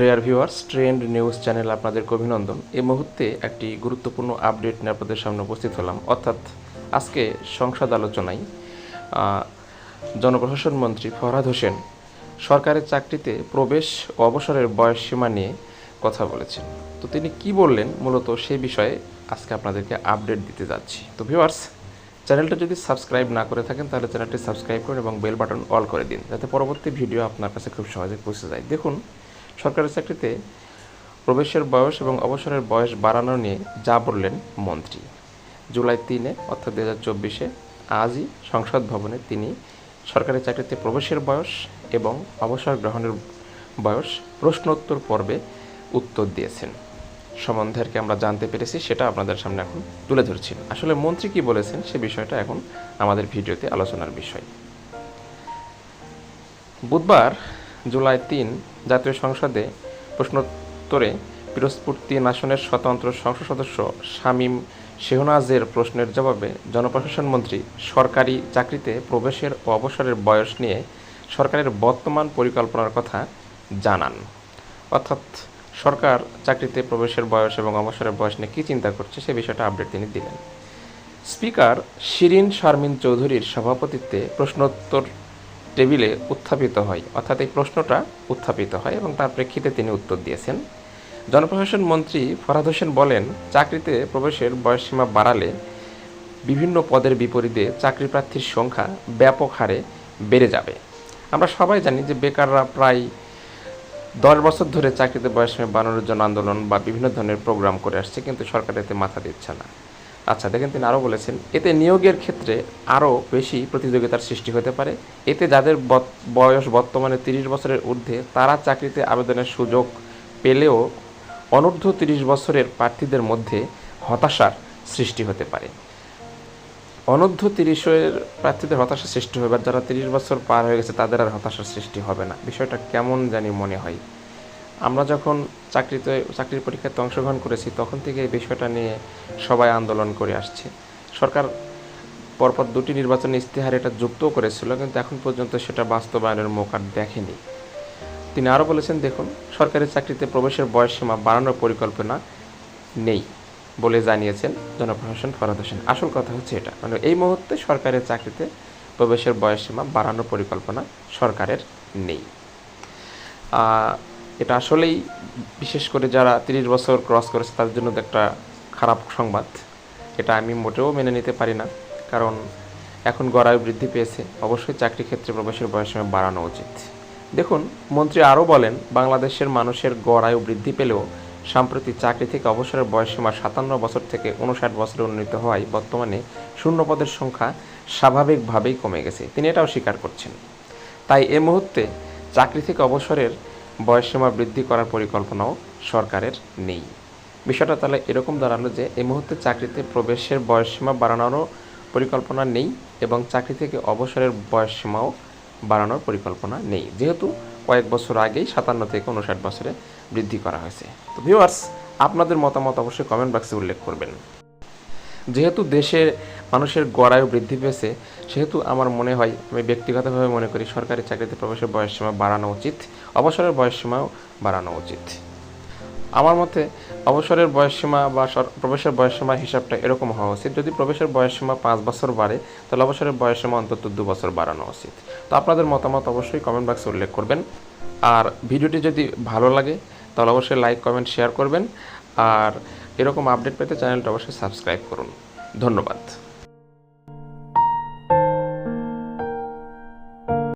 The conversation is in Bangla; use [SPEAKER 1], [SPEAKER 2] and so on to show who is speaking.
[SPEAKER 1] Dear viewers trend news channel আপনাদেরকে অভিনন্দন। এই মুহূর্তে একটি গুরুত্বপূর্ণ আপডেট নিয়ে আপনাদের সামনে উপস্থিত হলাম। অর্থাৎ আজকে সংসদ আলোচনায় জনপ্রশাসন মন্ত্রী ফরহাদ হোসেন সরকারের চাকরিতে প্রবেশ ও অবসরের বয়স সীমা নিয়ে কথা বলেছেন। তো তিনি কি বললেন? মূলত সেই বিষয়ে আজকে আপনাদেরকে আপডেট দিতে যাচ্ছি। তো ভিউয়ার্স চ্যানেলটা যদি সাবস্ক্রাইব না করে থাকেন, তাহলে চ্যানেলটি সাবস্ক্রাইব করুন এবং বেল বাটন অল করে দিন, যাতে পরবর্তী ভিডিও আপনার কাছে খুব সহজে পৌঁছে যায়। দেখুন সরকারি চাকরিতে প্রবেশের বয়স এবং অবসরের বয়স বাড়ানো নিয়ে যা বললেন মন্ত্রী। জুলাই তিনে, অর্থাৎ দু হাজার চব্বিশে আজই সংসদ ভবনে তিনি সরকারি চাকরিতে প্রবেশের বয়স এবং অবসর গ্রহণের বয়স প্রশ্নোত্তর পর্বে উত্তর দিয়েছেন। সম্বন্ধে আর আমরা জানতে পেরেছি, সেটা আপনাদের সামনে এখন তুলে ধরছি। আসলে মন্ত্রী কি বলেছেন সে বিষয়টা এখন আমাদের ভিডিওতে আলোচনার বিষয়। বুধবার জুলাই তিন জাতীয় সংসদে প্রশ্নোত্তরে পিরোজপুর তিন আসনের স্বতন্ত্র সংসদ সদস্য শামীম শেহনাজের প্রশ্নের জবাবে জনপ্রশাসন মন্ত্রী সরকারি চাকরিতে প্রবেশের ও অবসরের বয়স নিয়ে সরকারের বর্তমান পরিকল্পনার কথা জানান। অর্থাৎ সরকার চাকরিতে প্রবেশের বয়স এবং অবসরের বয়স নিয়ে কী চিন্তা করছে সে বিষয়টা আপডেট তিনি দিলেন। স্পিকার শিরিন শারমিন চৌধুরীর সভাপতিত্বে প্রশ্নোত্তর টেবিলে উত্থাপিত হয়। অর্থাৎ এই প্রশ্নটা উত্থাপিত হয় এবং তার প্রেক্ষিতে তিনি উত্তর দিয়েছেন। জনপ্রশাসন মন্ত্রী ফরহাদ হোসেন বলেন, চাকরিতে প্রবেশের বয়সসীমা বাড়ালে বিভিন্ন পদের বিপরীতে চাকরি প্রার্থীর সংখ্যা ব্যাপক হারে বেড়ে যাবে। আমরা সবাই জানি যে বেকাররা প্রায় দশ বছর ধরে চাকরিতে বয়সসীমা বাড়ানোর জন্য আন্দোলন বা বিভিন্ন ধরনের প্রোগ্রাম করে আসছে, কিন্তু সরকার এতে মাথা দিচ্ছে না। আচ্ছা দেখেন তিনি আরও বলেছেন, এতে নিয়োগের ক্ষেত্রে আরও বেশি প্রতিযোগিতার সৃষ্টি হতে পারে। এতে যাদের বয়স বর্তমানে তিরিশ বছরের ঊর্ধ্বে, তারা চাকরিতে আবেদনের সুযোগ পেলেও অনূর্ধ্ব তিরিশ বছরের প্রার্থীদের মধ্যে হতাশার সৃষ্টি হতে পারে। অনূর্ধ্ব তিরিশের প্রার্থীদের হতাশা সৃষ্টি হবে, যারা তিরিশ বছর পার হয়ে গেছে, তাদের আর হতাশার সৃষ্টি হবে না। বিষয়টা কেমন জানি মনে হয়। আমরা যখন চাকরিতে, চাকরির পরীক্ষাতে অংশগ্রহণ করেছি, তখন থেকে এই বিষয়টা নিয়ে সবাই আন্দোলন করে আসছে। সরকার পরপর দুটি নির্বাচন ইস্তেহার এটা যুক্তও করেছিল, কিন্তু এখন পর্যন্ত সেটা বাস্তবায়নের মুখ আর দেখেনি। তিনি আরও বলেছেন, দেখুন, সরকারি চাকরিতে প্রবেশের বয়সসীমা বাড়ানোর পরিকল্পনা নেই, বলে জানিয়েছেন জনপ্রশাসন ফরহাদ হোসেন। আসল কথা হচ্ছে এটা মানে এই মুহূর্তে সরকারের চাকরিতে প্রবেশের বয়সসীমা বাড়ানোর পরিকল্পনা সরকারের নেই। এটা আসলেই বিশেষ করে যারা তিরিশ বছর ক্রস করেছে, তাদের জন্য একটা খারাপ সংবাদ। এটা আমি মোটেও মেনে নিতে পারি না। কারণ এখন গড়ায় বৃদ্ধি পেয়েছে। অবশ্যই চাকরি ক্ষেত্রে প্রবেশের বয়সসীমা বাড়ানো উচিত। দেখুন, মন্ত্রী আরও বলেন, বাংলাদেশের মানুষের গড় আয়ু বৃদ্ধি পেলেও সাম্প্রতিক চাকরি থেকে অবসরের বয়সসীমা সাতান্ন বছর থেকে উনষাট বছরে উন্নীত হওয়ায় বর্তমানে শূন্য পদের সংখ্যা স্বাভাবিকভাবেই কমে গেছে। তিনি এটাও স্বীকার করছেন। তাই এ মুহূর্তে চাকরি থেকে অবসরের বয়সসীমা বৃদ্ধি করার পরিকল্পনাও সরকারের নেই। বিষয়টা তাহলে এরকম দাঁড়াল যে, এই মুহূর্তে চাকরিতে প্রবেশের বয়সসীমা বাড়ানোরও পরিকল্পনা নেই এবং চাকরি থেকে অবসরের বয়সসীমাও বাড়ানোর পরিকল্পনা নেই। যেহেতু কয়েক বছর আগেই সাতান্ন থেকে উনষাট বছরে বৃদ্ধি করা হয়েছে। তো ভিউয়ার্স আপনাদের মতামত অবশ্যই কমেন্ট বক্সে উল্লেখ করবেন। যেহেতু দেশের মানুষের গড়ায়ু বৃদ্ধি পেয়েছে সেহেতু আমার মনে হয়, আমি ব্যক্তিগতভাবে মনে করি সরকারি চাকরিতে প্রবেশের বয়সসীমা বাড়ানো উচিত, অবসরের বয়সসীমাও বাড়ানো উচিত। আমার মতে, অবসরের বয়সসীমা বা প্রবেশের বয়সসীমার হিসাবটা এরকম হওয়া উচিত। যদি প্রবেশের বয়সসীমা পাঁচ বছর বাড়ে, তাহলে অবসরের বয়সসীমা অন্তত দু বছর বাড়ানো উচিত। তো আপনাদের মতামত অবশ্যই কমেন্ট বক্সে উল্লেখ করবেন। আর ভিডিওটি যদি ভালো লাগে, তাহলে অবশ্যই লাইক কমেন্ট শেয়ার করবেন। আর এরকম আপডেট পেতে চ্যানেলটা অবশ্যই সাবস্ক্রাইব করুন। ধন্যবাদ।